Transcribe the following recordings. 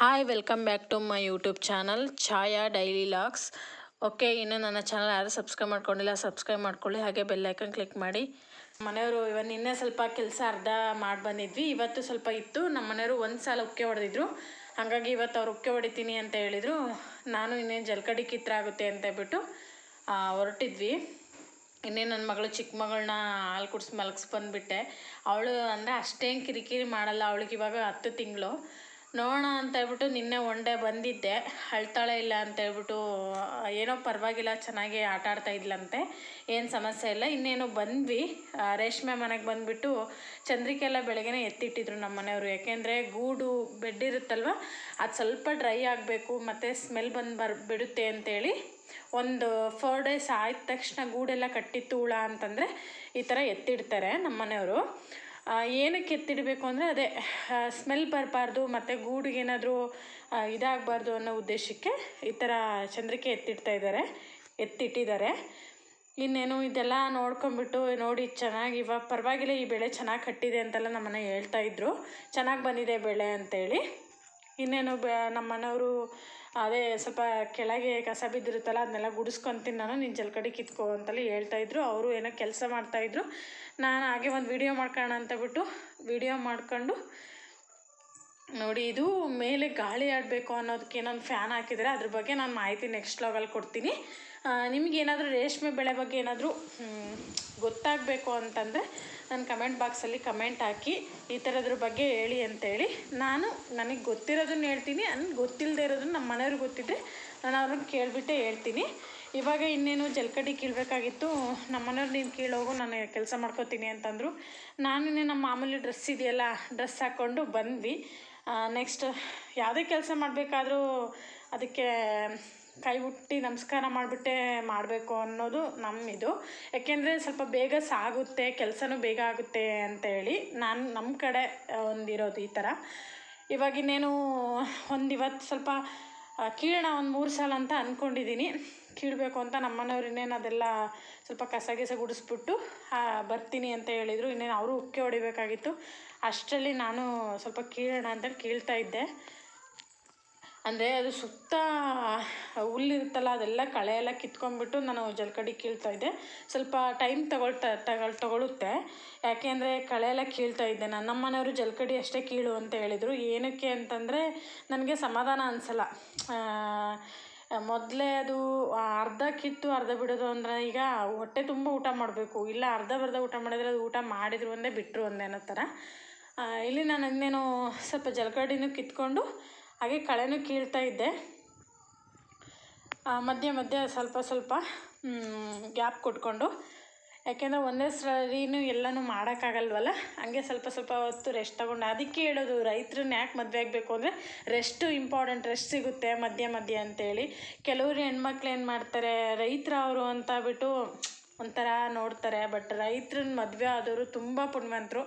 Hi welcome back to my YouTube channel Chhaya daily logs okay ಇನ್ನು ನನ್ನ channel ಯಾರು subscribe ಮಾಡ್ಕೊಂಡಿಲ್ಲ subscribe ಮಾಡ್ಕೊಳ್ಳಿ, ಹಾಗೆ ಬೆಲ್ ಐಕನ್ ಕ್ಲಿಕ್ ಮಾಡಿ. ಮನೆಯವರು ಇವನ್ ನಿನ್ನೆ ಸ್ವಲ್ಪ ಕೆಲಸ ಅರ್ಧ ಮಾಡಿ ಬಂದಿದ್ವಿ. ಇವತ್ತು ಸ್ವಲ್ಪ ಇತ್ತು, ನಮ್ಮ ಮನೆಯವರು ಒಂದು ಸಲ ಉಕ್ಕೆ ಹೊಡೆದಿದ್ರು. ಹಾಗಾಗಿ ಇವತ್ತು ಅವ್ರು ಉಕ್ಕೆ ಹೊಡಿತೀನಿ ಅಂತ ಹೇಳಿದರು. ನಾನು ಇನ್ನೇನು ಜಲ್ಕಡಿ ಕಿತ್ರ ಆಗುತ್ತೆ ಅಂತ ಹೇಳ್ಬಿಟ್ಟು ಹೊರಟಿದ್ವಿ. ಇನ್ನೇ ನನ್ನ ಮಗಳು ಚಿಕ್ಕ ಮಗಳನ್ನ ಹಾಲು ಕುಡಿಸಿ ಮಲಗಿಸ್ ಬಂದುಬಿಟ್ಟೆ. ಅವಳು ಅಂದರೆ ಅಷ್ಟೇನು ಕಿರಿಕಿರಿ ಮಾಡಲ್ಲ ಅವಳಿಗೆ ಇವಾಗ ಹತ್ತು ತಿಂಗಳು. ನೋಡೋಣ ಅಂತ ಹೇಳ್ಬಿಟ್ಟು ನಿನ್ನೆ ಒನ್ ಡೇ ಬಂದಿದ್ದೆ. ಅಳ್ತಾಳೆ ಇಲ್ಲ ಅಂತ ಹೇಳ್ಬಿಟ್ಟು, ಏನೋ ಪರವಾಗಿಲ್ಲ, ಚೆನ್ನಾಗಿ ಆಟ ಆಡ್ತಾ ಇದ್ಲಂತೆ. ಏನು ಸಮಸ್ಯೆ ಇಲ್ಲ. ಇನ್ನೇನು ಬಂದ್ವಿ. ರೇಷ್ಮೆ ಮನೆಗೆ ಬಂದುಬಿಟ್ಟು ಚಂದ್ರಿಕೆ ಎಲ್ಲ ಬೆಳಗ್ಗೆನೇ ಎತ್ತಿಟ್ಟಿದ್ರು ನಮ್ಮ ಮನೆಯವರು. ಯಾಕೆಂದರೆ ಗೂಡು ಬೆಡ್ ಇರುತ್ತಲ್ವ, ಅದು ಸ್ವಲ್ಪ ಡ್ರೈ ಆಗಬೇಕು, ಮತ್ತು ಸ್ಮೆಲ್ ಬಂದು ಬರ್, ಬಿಡುತ್ತೆ ಅಂತೇಳಿ ಒಂದು ಫೋರ್ ಡೇಸ್ ಆದ ತಕ್ಷಣ ಗೂಡೆಲ್ಲ ಕಟ್ಟಿತ್ತು ಹುಳ ಅಂತಂದರೆ ಈ ಥರ ಎತ್ತಿಡ್ತಾರೆ ನಮ್ಮ ಮನೆಯವರು. ಏನಕ್ಕೆ ಎತ್ತಿಡಬೇಕು ಅಂದರೆ ಅದೇ ಸ್ಮೆಲ್ ಬರಬಾರ್ದು ಮತ್ತು ಗೂಡಿಗೆ ಏನಾದರೂ ಇದಾಗಬಾರ್ದು ಅನ್ನೋ ಉದ್ದೇಶಕ್ಕೆ ಈ ಥರ ಚಂದ್ರಿಕೆ ಎತ್ತಿಡ್ತಾ ಇದ್ದಾರೆ ಎತ್ತಿಟ್ಟಿದ್ದಾರೆ ಇನ್ನೇನು ಇದೆಲ್ಲ ನೋಡ್ಕೊಂಬಿಟ್ಟು ನೋಡಿ, ಚೆನ್ನಾಗಿ ಇವಾಗ ಪರವಾಗಿಲ್ಲ ಈ ಬೆಳೆ ಚೆನ್ನಾಗಿ ಕಟ್ಟಿದೆ ಅಂತೆಲ್ಲ ನಮ್ಮನ್ನು ಹೇಳ್ತಾ ಇದ್ರು. ಚೆನ್ನಾಗಿ ಬಂದಿದೆ ಬೆಳೆ ಅಂತೇಳಿ. ಇನ್ನೇನು ಬ ನಮ್ಮ ಮನೆಯವರು ಅದೇ ಸ್ವಲ್ಪ ಕೆಳಗೆ ಕಸ ಬಿದ್ದಿರುತ್ತಲ್ಲ, ಅದನ್ನೆಲ್ಲ ಗುಡಿಸ್ಕೊಂತೀನಿ ನಾನು ನಿನ್ನ ಜಲ್ಕಡಿ ಕಿತ್ಕೋ ಅಂತಲೇ ಹೇಳ್ತಾಯಿದ್ರು ಅವರು ಏನೋ ಕೆಲಸ ಮಾಡ್ತಾಯಿದ್ರು ನಾನು ಹಾಗೆ ಒಂದು ವಿಡಿಯೋ ಮಾಡ್ಕೋಣ ಅಂತ ಬಿಟ್ಟು ವಿಡಿಯೋ ಮಾಡ್ಕೊಂಡು ನೋಡಿ ಇದು ಮೇಲೆ ಗಾಳಿ ಆಡಬೇಕು ಅನ್ನೋದಕ್ಕೆ ನಾನು ಫ್ಯಾನ್ ಹಾಕಿದರೆ ಅದ್ರ ಬಗ್ಗೆ ನಾನು ಮಾಹಿತಿ ನೆಕ್ಸ್ಟ್ ಲಾಗಲ್ಲಿ ಕೊಡ್ತೀನಿ. ನಿಮಗೇನಾದರೂ ರೇಷ್ಮೆ ಬೆಳೆ ಬಗ್ಗೆ ಏನಾದರೂ ಗೊತ್ತಾಗಬೇಕು ಅಂತಂದರೆ ನನ್ನ ಕಮೆಂಟ್ ಬಾಕ್ಸಲ್ಲಿ ಕಮೆಂಟ್ ಹಾಕಿ ಈ ಥರದ್ರ ಬಗ್ಗೆ ಹೇಳಿ ಅಂತೇಳಿ. ನಾನು ನನಗೆ ಗೊತ್ತಿರೋದನ್ನ ಹೇಳ್ತೀನಿ, ಅನ್ ಗೊತ್ತಿಲ್ಲದೆ ಇರೋದನ್ನ ನಮ್ಮ ಮನೆಯವ್ರಿಗೆ ಗೊತ್ತಿದ್ದರೆ ನಾನು ಅವ್ರನ್ನ ಕೇಳಿಬಿಟ್ಟೆ ಹೇಳ್ತೀನಿ. ಇವಾಗ ಇನ್ನೇನು ಜಲ್ಕಡಿ ಕೀಳಬೇಕಾಗಿತ್ತು ನಮ್ಮ ಮನೆಯವ್ರು ನೀನು ಕೀಳೋಗು ನಾನು ಕೆಲಸ ಮಾಡ್ಕೋತೀನಿ ಅಂತಂದರು. ನಾನು ನಮ್ಮ ಮಾಮೂಲಿ ಡ್ರೆಸ್ ಇದೆಯಲ್ಲ ಡ್ರೆಸ್ ಹಾಕ್ಕೊಂಡು ಬಂದ್ವಿ. ನೆಕ್ಸ್ಟ್ ಯಾವುದೇ ಕೆಲಸ ಮಾಡಬೇಕಾದ್ರೂ ಅದಕ್ಕೆ ಕೈ ಹುಟ್ಟಿ ನಮಸ್ಕಾರ ಮಾಡಿಬಿಟ್ಟೆ ಮಾಡಬೇಕು ಅನ್ನೋದು ನಮ್ಮ ಇದು ಯಾಕೆಂದರೆ ಸ್ವಲ್ಪ ಬೇಗ ಸಾಗುತ್ತೆ, ಕೆಲಸನೂ ಬೇಗ ಆಗುತ್ತೆ ಅಂತ ಹೇಳಿ ನಾನು ನಮ್ಮ ಕಡೆ ಒಂದಿರೋದು ಈ ಥರ ಇವಾಗಿನ್ನೇನು ಒಂದು ಇವತ್ತು ಸ್ವಲ್ಪ ಕೀಳೋಣ ಒಂದು ಮೂರು ಸಲ ಅಂತ ಅಂದ್ಕೊಂಡಿದ್ದೀನಿ ಕೀಳಬೇಕು ಅಂತ ನಮ್ಮ ಇನ್ನೇನು ಅದೆಲ್ಲ ಸ್ವಲ್ಪ ಕಸ ಗಿಸ ಗುಡಿಸ್ಬಿಟ್ಟು ಬರ್ತೀನಿ ಅಂತ ಹೇಳಿದರು. ಇನ್ನೇನು ಅವರು ಉಕ್ಕೆ ಹೊಡಿಬೇಕಾಗಿತ್ತು. ಅಷ್ಟರಲ್ಲಿ ನಾನು ಸ್ವಲ್ಪ ಕೀಳೋಣ ಅಂತೇಳಿ ಕೀಳ್ತಾ ಇದ್ದೆ. ಅಂದರೆ ಅದು ಸುತ್ತ ಹುಲ್ಲಿರುತ್ತಲ್ಲ, ಅದೆಲ್ಲ ಕಳೆ ಎಲ್ಲ ಕಿತ್ಕೊಂಡ್ಬಿಟ್ಟು ನಾನು ಜಲ್ಕಡಿ ಕೀಳ್ತಾ ಇದ್ದೆ. ಸ್ವಲ್ಪ ಟೈಮ್ ತಗೊಳ್ತಾ, ತಗೊಳ್, ತಗೊಳುತ್ತೆ. ಯಾಕೆ ಅಂದರೆ ಕಳೆ ಎಲ್ಲ ಕೀಳ್ತಾ ಇದ್ದೆ ನಾನು. ನಮ್ಮ ಮನೆಯವರು ಜಲ್ಕಡಿ ಅಷ್ಟೇ ಕೀಳು ಅಂತ ಹೇಳಿದರು. ಏನಕ್ಕೆ ಅಂತಂದರೆ ನನಗೆ ಸಮಾಧಾನ ಅನಿಸಲ್ಲ. ಮೊದಲೇ ಅದು ಅರ್ಧ ಕಿತ್ತು, ಅರ್ಧ ಬಿಡೋದು ಅಂದರೆ ಈಗ ಹೊಟ್ಟೆ ತುಂಬ ಊಟ ಮಾಡಬೇಕು. ಇಲ್ಲ ಅರ್ಧ ಬರ್ಧ ಊಟ ಮಾಡಿದರೆ ಅದು ಊಟ ಮಾಡಿದ್ರು ಒಂದೇ ಬಿಟ್ಟರು ಒಂದೇ ಅನ್ನೋ ಥರ. ಇಲ್ಲಿ ನಾನು ಇನ್ನೇನು ಸ್ವಲ್ಪ ಜಲಕಡಿನೂ ಕಿತ್ಕೊಂಡು ಹಾಗೆ ಕಳೆನೂ ಕೀಳ್ತಾ ಇದ್ದೆ. ಮಧ್ಯೆ ಮಧ್ಯೆ ಸ್ವಲ್ಪ ಸ್ವಲ್ಪ ಗ್ಯಾಪ್ ಕೊಟ್ಕೊಂಡು. ಯಾಕೆಂದರೆ ಒಂದೇ ಸರಿನೂ ಎಲ್ಲನೂ ಮಾಡೋಕ್ಕಾಗಲ್ವಲ್ಲ? ಹಂಗೆ ಸ್ವಲ್ಪ ಸ್ವಲ್ಪ ಹೊತ್ತು ರೆಸ್ಟ್ ತಗೊಂಡು, ಅದಕ್ಕೆ ಹೇಳೋದು ರೈತರನ್ನ ಯಾಕೆ ಮದುವೆ ಆಗಬೇಕು ಅಂದರೆ ರೆಸ್ಟು ಇಂಪಾರ್ಟೆಂಟ್ ರೆಸ್ಟ್ ಸಿಗುತ್ತೆ ಮಧ್ಯೆ ಮಧ್ಯೆ ಅಂತೇಳಿ. ಕೆಲವರು ಹೆಣ್ಮಕ್ಳು ಏನು ಮಾಡ್ತಾರೆ ರೈತರವರು ಅಂತ ಬಿಟ್ಟು ಒಂಥರ ನೋಡ್ತಾರೆ ಬಟ್ ರೈತ್ರನ್ನ ಮದುವೆ ಆದವರು ತುಂಬ ಪುಣ್ಯವಂತರು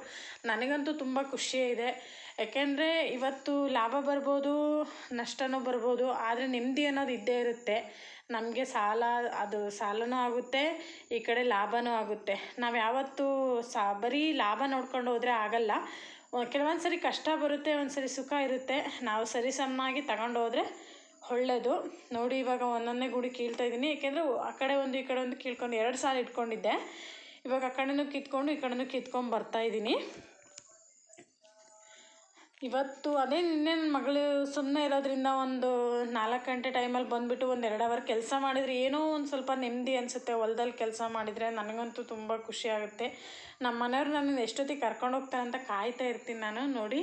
ನನಗಂತೂ ತುಂಬ ಖುಷಿ ಇದೆ. ಯಾಕೆಂದರೆ ಇವತ್ತು ಲಾಭ ಬರ್ಬೋದು, ನಷ್ಟನೂ ಬರ್ಬೋದು, ಆದರೆ ನೆಮ್ಮದಿ ಅನ್ನೋದು ಇದ್ದೇ ಇರುತ್ತೆ. ನಮಗೆ ಸಾಲ, ಅದು ಸಾಲನೂ ಆಗುತ್ತೆ, ಈ ಕಡೆ ಲಾಭನೂ ಆಗುತ್ತೆ. ನಾವು ಯಾವತ್ತೂ ಸಾ, ಬರೀ ಲಾಭ ನೋಡ್ಕೊಂಡು ಹೋದರೆ ಆಗಲ್ಲ. ಕೆಲವೊಂದು ಸರಿ ಕಷ್ಟ ಬರುತ್ತೆ ಒಂದು ಸರಿ ಸುಖ ಇರುತ್ತೆ. ನಾವು ಸರಿ ಸಮನಾಗಿ ತಗೊಂಡು ಹೋದರೆ ಒಳ್ಳೆಯದು ನೋಡಿ, ಇವಾಗ ಒಂದೊಂದೇ ಗುಡಿ ಕೀಳ್ತಾ ಇದ್ದೀನಿ. ಏಕೆಂದರೆ ಆ ಕಡೆ ಒಂದು, ಈ ಕಡೆ ಒಂದು ಕೀಳ್ಕೊಂಡು ಎರಡು ಸಾಲ ಇಟ್ಕೊಂಡಿದ್ದೆ. ಇವಾಗ ಆ ಕಡೆನೂ ಕಿತ್ಕೊಂಡು, ಈ ಕಡೆನೂ ಕಿತ್ಕೊಂಡು ಬರ್ತಾ ಇದ್ದೀನಿ. ಇವತ್ತು ಅದೇ ನಿನ್ನೆ ನನ್ನ ಮಗಳು ಸುಮ್ಮನೆ ಇರೋದ್ರಿಂದ ಒಂದು ನಾಲ್ಕು ಗಂಟೆ ಟೈಮಲ್ಲಿ ಬಂದುಬಿಟ್ಟು ಒಂದು ಎರಡು ಅವರ್ ಕೆಲಸ ಮಾಡಿದರೆ ಏನೋ ಒಂದು ಸ್ವಲ್ಪ ನೆಮ್ಮದಿ ಅನಿಸುತ್ತೆ. ಹೊಲದಲ್ಲಿ ಕೆಲಸ ಮಾಡಿದರೆ ನನಗಂತೂ ತುಂಬ ಖುಷಿ ಆಗುತ್ತೆ. ನಮ್ಮ ಮನೆಯವ್ರು ನನ್ನ ಎಷ್ಟೊತ್ತಿಗೆ ಕರ್ಕೊಂಡು ಹೋಗ್ತಾರೆ ಅಂತ ಕಾಯ್ತಾ ಇರ್ತೀನಿ ನಾನು. ನೋಡಿ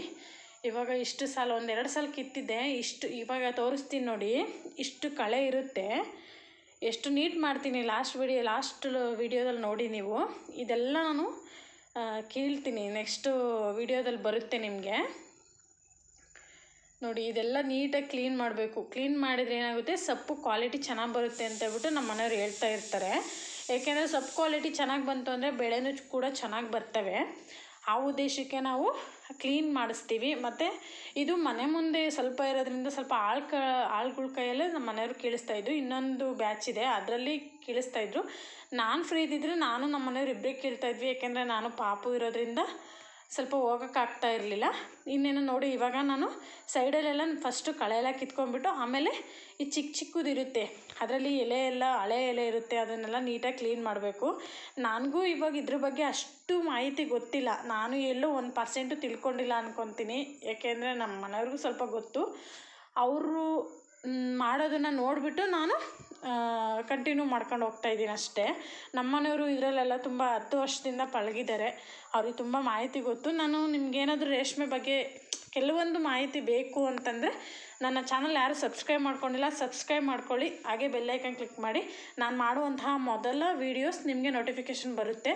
ಇವಾಗ ಇಷ್ಟು ಸಾಲ ಒಂದೆರಡು ಸಲ ಕಿತ್ತಿದ್ದೆ ಇಷ್ಟು, ಇವಾಗ ತೋರಿಸ್ತೀನಿ ನೋಡಿ. ಇಷ್ಟು ಕಳೆ ಇರುತ್ತೆ. ಎಷ್ಟು ನೀಟ್ ಮಾಡ್ತೀನಿ ಲಾಸ್ಟ್ ವಿಡಿಯೋ ಲಾಸ್ಟ್ ವಿಡಿಯೋದಲ್ಲಿ ನೋಡಿ ನೀವು. ಇದೆಲ್ಲ ನಾನು ಕೀಳ್ತೀನಿ. ನೆಕ್ಸ್ಟು ವಿಡಿಯೋದಲ್ಲಿ ಬರುತ್ತೆ ನಿಮಗೆ. ನೋಡಿ, ಇದೆಲ್ಲ ನೀಟಾಗಿ ಕ್ಲೀನ್ ಮಾಡಬೇಕು. ಕ್ಲೀನ್ ಮಾಡಿದರೆ ಏನಾಗುತ್ತೆ? ಸೊಪ್ಪು ಕ್ವಾಲಿಟಿ ಚೆನ್ನಾಗಿ ಬರುತ್ತೆ ಅಂತ ಹೇಳ್ಬಿಟ್ಟು ನಮ್ಮ ಮನೆಯವ್ರು ಹೇಳ್ತಾ ಇರ್ತಾರೆ. ಏಕೆಂದರೆ ಸೊಪ್ಪು ಕ್ವಾಲಿಟಿ ಚೆನ್ನಾಗಿ ಬಂತು ಅಂದರೆ ಬೆಳೆನೂ ಕೂಡ ಚೆನ್ನಾಗಿ ಬರ್ತವೆ. ಆ ಉದ್ದೇಶಕ್ಕೆ ನಾವು ಕ್ಲೀನ್ ಮಾಡಿಸ್ತೀವಿ. ಮತ್ತು ಇದು ಮನೆ ಮುಂದೆ ಸ್ವಲ್ಪ ಇರೋದ್ರಿಂದ ಸ್ವಲ್ಪ ಆಳು ಕ, ಆಳ್ಗಳ ಕೈಯಲ್ಲೇ ನಮ್ಮ ಮನೆಯವರು ಕೇಳಿಸ್ತಾ ಇದ್ದು ಇನ್ನೊಂದು ಬ್ಯಾಚ್ ಇದೆ. ಅದರಲ್ಲಿ ಕೀಳಿಸ್ತಾ ಇದ್ರು. ನಾನು ಫ್ರೀ ಇದ್ದಿದ್ರೆ ನಾನು ನಮ್ಮ ಮನೆಯವ್ರು ಇಬ್ಬರೇ ಕೀಳ್ತಾ ಇದ್ವಿ. ಯಾಕೆಂದರೆ ನಾನು ಪಾಪು ಇರೋದ್ರಿಂದ ಸ್ವಲ್ಪ ಹೋಗೋಕ್ಕಾಗ್ತಾ ಇರಲಿಲ್ಲ. ಇನ್ನೇನು ನೋಡಿ, ಇವಾಗ ನಾನು ಸೈಡಲ್ಲೆಲ್ಲ ಫಸ್ಟು ಕಳೆ ಎಲ್ಲ ಕಿತ್ಕೊಂಡ್ಬಿಟ್ಟು ಆಮೇಲೆ ಈ ಚಿಕ್ಕ ಚಿಕ್ಕದಿರುತ್ತೆ ಅದರಲ್ಲಿ ಎಲೆ ಎಲ್ಲ, ಹಳೆ ಎಲೆ ಇರುತ್ತೆ, ಅದನ್ನೆಲ್ಲ ನೀಟಾಗಿ ಕ್ಲೀನ್ ಮಾಡಬೇಕು. ನನಗೂ ಇವಾಗ ಇದ್ರ ಬಗ್ಗೆ ಅಷ್ಟು ಮಾಹಿತಿ ಗೊತ್ತಿಲ್ಲ. ನಾನು ಎಲ್ಲೂ ಒಂದು ಪರ್ಸೆಂಟು ತಿಳ್ಕೊಂಡಿಲ್ಲ ಅನ್ಕೊತೀನಿ. ಯಾಕೆಂದರೆ ನಮ್ಮ ಮನೆಯವ್ರಿಗೂ ಸ್ವಲ್ಪ ಗೊತ್ತು. ಅವರು ಮಾಡೋದನ್ನು ನೋಡಿಬಿಟ್ಟು ನಾನು ಕಂಟಿನ್ಯೂ ಮಾಡ್ಕೊಂಡು ಹೋಗ್ತಾ ಇದ್ದೀನಿ ಅಷ್ಟೇ. ನಮ್ಮನೆಯವರು ಇದರಲ್ಲೆಲ್ಲ ತುಂಬ ಹತ್ತು ವರ್ಷದಿಂದ ಪಳಗಿದ್ದಾರೆ. ಅವ್ರಿಗೆ ತುಂಬ ಮಾಹಿತಿ ಗೊತ್ತು. ನಾನು ನಿಮ್ಗೇನಾದರೂ ರೇಷ್ಮೆ ಬಗ್ಗೆ ಕೆಲವೊಂದು ಮಾಹಿತಿ ಬೇಕು ಅಂತಂದರೆ ನನ್ನ ಚಾನಲ್ ಯಾರು ಸಬ್ಸ್ಕ್ರೈಬ್ ಮಾಡ್ಕೊಂಡಿಲ್ಲ, ಸಬ್ಸ್ಕ್ರೈಬ್ ಮಾಡ್ಕೊಳ್ಳಿ. ಹಾಗೆ ಬೆಲ್ಲೈಕನ್ ಕ್ಲಿಕ್ ಮಾಡಿ. ನಾನು ಮಾಡುವಂತಹ ಮೊದಲ ವೀಡಿಯೋಸ್ ನಿಮಗೆ ನೋಟಿಫಿಕೇಷನ್ ಬರುತ್ತೆ.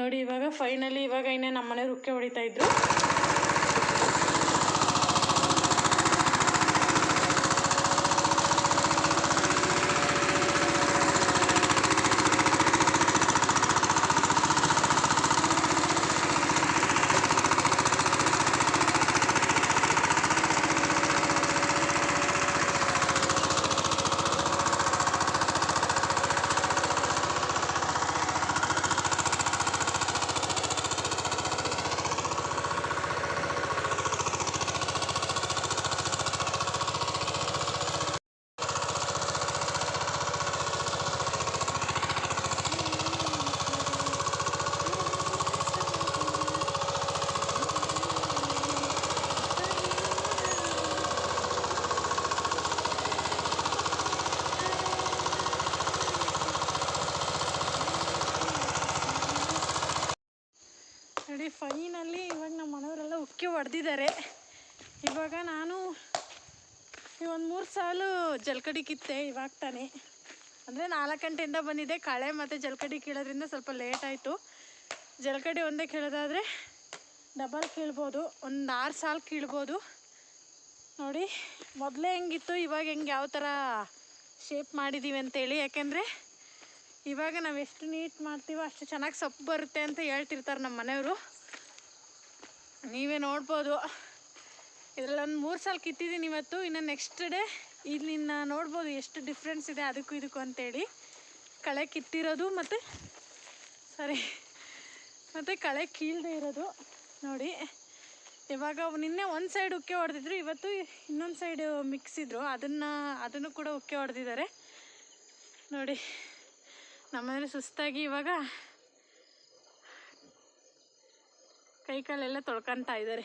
ನೋಡಿ, ಇವಾಗ ಫೈನಲಿ ಇವಾಗ ಇನ್ನೇ ನಮ್ಮ ಮನೆಯವ್ರು ಉಕ್ಕೆ ಹೊಡಿತಾ ಇದ್ರು ನೋಡಿ ಫೈನಲ್ಲಿ ಇವಾಗ ನಮ್ಮ ಮನೆಯವರೆಲ್ಲ ಉಕ್ಕಿ ಹೊಡೆದಿದ್ದಾರೆ ಇವಾಗ ನಾನು ಈ ಒಂದು ಮೂರು ಸಾಲು ಜಲ್ಕಡಿ ಕಿತ್ತೆ, ಇವಾಗ ತಾನೆ. ಅಂದರೆ ನಾಲ್ಕು ಗಂಟೆಯಿಂದ ಬಂದಿದ್ದೆ ಕಳೆ ಮತ್ತು ಜಲ್ಕಡಿ ಕೀಳೋದ್ರಿಂದ ಸ್ವಲ್ಪ ಲೇಟ್ ಆಯಿತು. ಜಲ್ಕಡಿ ಒಂದೇ ಕೀಳೋದಾದರೆ ಡಬಲ್ ಕೀಳ್ಬೋದು, ಒಂದು ಆರು ಸಾಲು ಕೀಳ್ಬೋದು. ನೋಡಿ, ಮೊದಲೇ ಹೆಂಗಿತ್ತು, ಇವಾಗ ಹೆಂಗೆ ಯಾವ ಥರ ಶೇಪ್ ಮಾಡಿದ್ದೀವಿ ಅಂತೇಳಿ. ಯಾಕೆಂದರೆ ಇವಾಗ ನಾವು ಎಷ್ಟು ನೀಟ್ ಮಾಡ್ತೀವೋ ಅಷ್ಟು ಚೆನ್ನಾಗಿ ಸೊಪ್ಪು ಬರುತ್ತೆ ಅಂತ ಹೇಳ್ತಿರ್ತಾರೆ ನಮ್ಮ ಮನೆಯವರು. ನೀವೇ ನೋಡ್ಬೋದು. ಇದರಲ್ಲಿ ಒಂದು ಮೂರು ಸಲ ಕಿತ್ತಿದ್ದೀನಿ ಇವತ್ತು. ಇನ್ನು ನೆಕ್ಸ್ಟ್ ಡೇ ಇಲ್ಲಿನ ನೋಡ್ಬೋದು ಎಷ್ಟು ಡಿಫ್ರೆನ್ಸ್ ಇದೆ ಅದಕ್ಕೂ ಇದಕ್ಕೂ ಅಂತೇಳಿ. ಕಳೆ ಕಿತ್ತಿರೋದು ಮತ್ತು ಸಾರಿ ಮತ್ತು ಕಳೆ ಕೀಳದೆ ಇರೋದು ನೋಡಿ. ಇವಾಗ ನಿನ್ನೆ ಒಂದು ಸೈಡ್ ಉಕ್ಕೆ ಹೊಡೆದಿದ್ರು, ಇವತ್ತು ಇನ್ನೊಂದು ಸೈಡ್ ಮಿಕ್ಸಿದ್ರು. ಅದನ್ನು ಅದನ್ನು ಕೂಡ ಉಕ್ಕೆ ಹೊಡೆದಿದ್ದಾರೆ. ನೋಡಿ, ನಮ್ಮನೇಲಿ ಸುಸ್ತಾಗಿ ಇವಾಗ ಕೈಕಾಲೆಲ್ಲ ತೊಳ್ಕೊತಾ ಇದ್ದಾರೆ.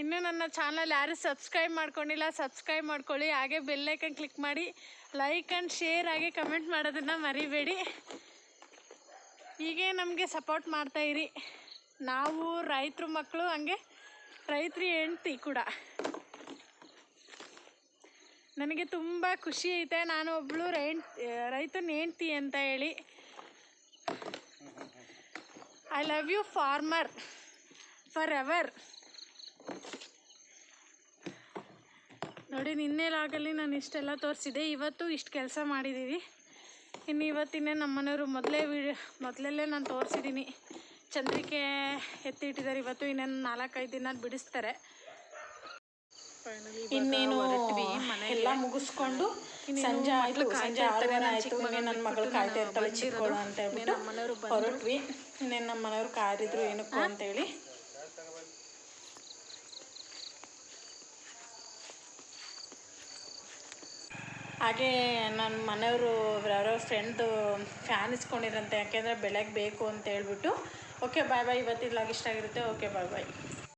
ಇನ್ನೂ ನನ್ನ ಚಾನಲ್ ಯಾರು ಸಬ್ಸ್ಕ್ರೈಬ್ ಮಾಡ್ಕೊಂಡಿಲ್ಲ, ಸಬ್ಸ್ಕ್ರೈಬ್ ಮಾಡ್ಕೊಳ್ಳಿ. ಹಾಗೆ ಬೆಲ್ಲೈಕನ್ ಕ್ಲಿಕ್ ಮಾಡಿ. ಲೈಕ್ ಆ್ಯಂಡ್ ಶೇರ್ ಹಾಗೆ ಕಮೆಂಟ್ ಮಾಡೋದನ್ನು ಮರಿಬೇಡಿ. ಹೀಗೆ ನಮಗೆ ಸಪೋರ್ಟ್ ಮಾಡ್ತಾಯಿರಿ ನಾವು ರೈತರು ಮಕ್ಕಳು ಹಂಗೆ ರೈತರಿ ಹೆಂಡ್ತಿ ಕೂಡ. ನನಗೆ ತುಂಬ ಖುಷಿ ಐತೆ. ನಾನು ಒಬ್ಬಳು ರೈನ್, ರೈತನ ಹೆಂಡ್ತಿ ಅಂತ ಹೇಳಿ. I love you farmer forever ನೋಡಿ ನಿನ್ನೆ ಲಾಗಲ್ಲಿ ನಾನು ಇಷ್ಟೆಲ್ಲ ತೋರಿಸಿದೆ ಇವತ್ತು ಇಷ್ಟು ಕೆಲಸ ಮಾಡಿದ್ದೀವಿ ಇನ್ನು ಇವತ್ತಿನೇ ನಮ್ಮ ಮನೆಯವರು ಮೊದಲೇ ವಿಡಿಯೋ ಮೊದಲಲ್ಲೇ ನಾನು ತೋರಿಸಿದ್ದೀನಿ ಚಂದ್ರಿಕೆ ಎತ್ತಿಟ್ಟಿದ್ದಾರೆ. ಇವತ್ತು ಇನ್ನೇನು ನಾಲ್ಕೈದು ದಿನ ಬಿಡಿಸ್ತಾರೆ. ಇನ್ನೇನು ಎಲ್ಲ ಮುಗಿಸ್ಕೊಂಡು ಸಂಜೆ ಆಯ್ತು. ಸಂಜೆ ಆರೂವರೆ ಆಯ್ತು. ನನ್ನ ಮಗಳು ಕಾಯ್ತಾ ಇರ್ತಾಳೆ ಚಿಕ್ಕವಳು ಅಂತ ಹೇಳ್ಬಿಟ್ಟು ಹೊರಟ್ವಿ. ಇನ್ನೇನು ನಮ್ಮ ಮನೆಯವ್ರು ಕಾರಿದ್ರು ಏನಕ್ಕೂ ಅಂತೇಳಿ. ಹಾಗೆ ನನ್ನ ಮನೆಯವರು ಯಾರೋ ಫ್ರೆಂಡ್ದು ಫ್ಯಾನ್ ಇಸ್ಕೊಂಡಿರಂತೆ ಯಾಕೆಂದರೆ ಬೆಳಗ್ಗೆ ಬೇಕು ಅಂತ ಹೇಳ್ಬಿಟ್ಟು. ಓಕೆ ಬಾಯ್ ಬಾಯ್ ಇವತ್ತಿನ ಲಾಗ್ ಇಷ್ಟ ಆಗಿರುತ್ತೆ. ಓಕೆ ಬಾಯ್ ಬಾಯ್